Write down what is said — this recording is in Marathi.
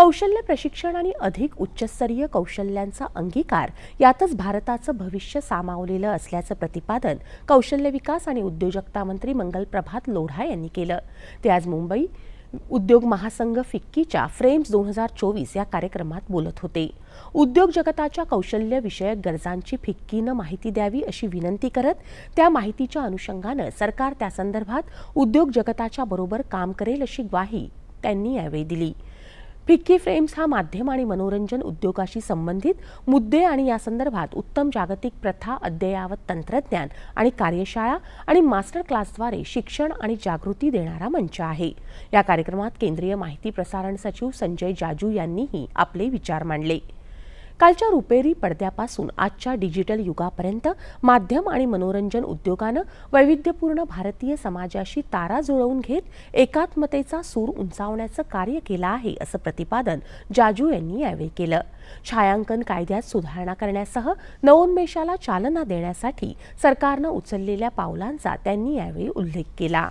कौशल्य प्रशिक्षण आणि अधिक उच्चस्तरीय कौशल्यांचा अंगीकार यातच भारताचं भविष्य सामावलेलं असल्याचं प्रतिपादन कौशल्य विकास आणि उद्योजकता मंत्री मंगल प्रभात लोढा यांनी केलं. ते आज मुंबई उद्योग महासंघ फिक्कीच्या फ्रेम्स दोन हजार चोवीस या कार्यक्रमात बोलत होते. उद्योग जगताच्या कौशल्य विषयक गरजांची फिक्कीनं माहिती द्यावी अशी विनंती करत त्या माहितीच्या अनुषंगानं सरकार त्यासंदर्भात उद्योग जगताच्या बरोबर काम करेल अशी ग्वाही त्यांनी यावेळी दिली. फिक्की फ्रेम्स हा माध्यम आणि मनोरंजन उद्योगाशी संबंधित मुद्दे आणि या संदर्भात उत्तम जागतिक प्रथा अद्ययावत तंत्रज्ञान आणि कार्यशाळा आणि मास्टर क्लासद्वारे शिक्षण आणि जागृती देणारा मंच आहे. या कार्यक्रमात केंद्रीय माहिती प्रसारण सचिव संजय जाजू यांनीही आपले विचार मांडले. कालच्या रुपेरी पडद्यापासून आजच्या डिजिटल युगापर्यंत माध्यम आणि मनोरंजन उद्योगानं वैविध्यपूर्ण भारतीय समाजाशी तारा जुळवून घेत एकात्मतेचा सूर उंचावण्याचं कार्य केलं आहे असं प्रतिपादन जाजू यांनी यावेळी केलं. छायांकन कायद्यात सुधारणा करण्यासह नवोन्मेषाला चालना देण्यासाठी सरकारनं उचललेल्या पावलांचा त्यांनी यावेळी उल्लेख केला.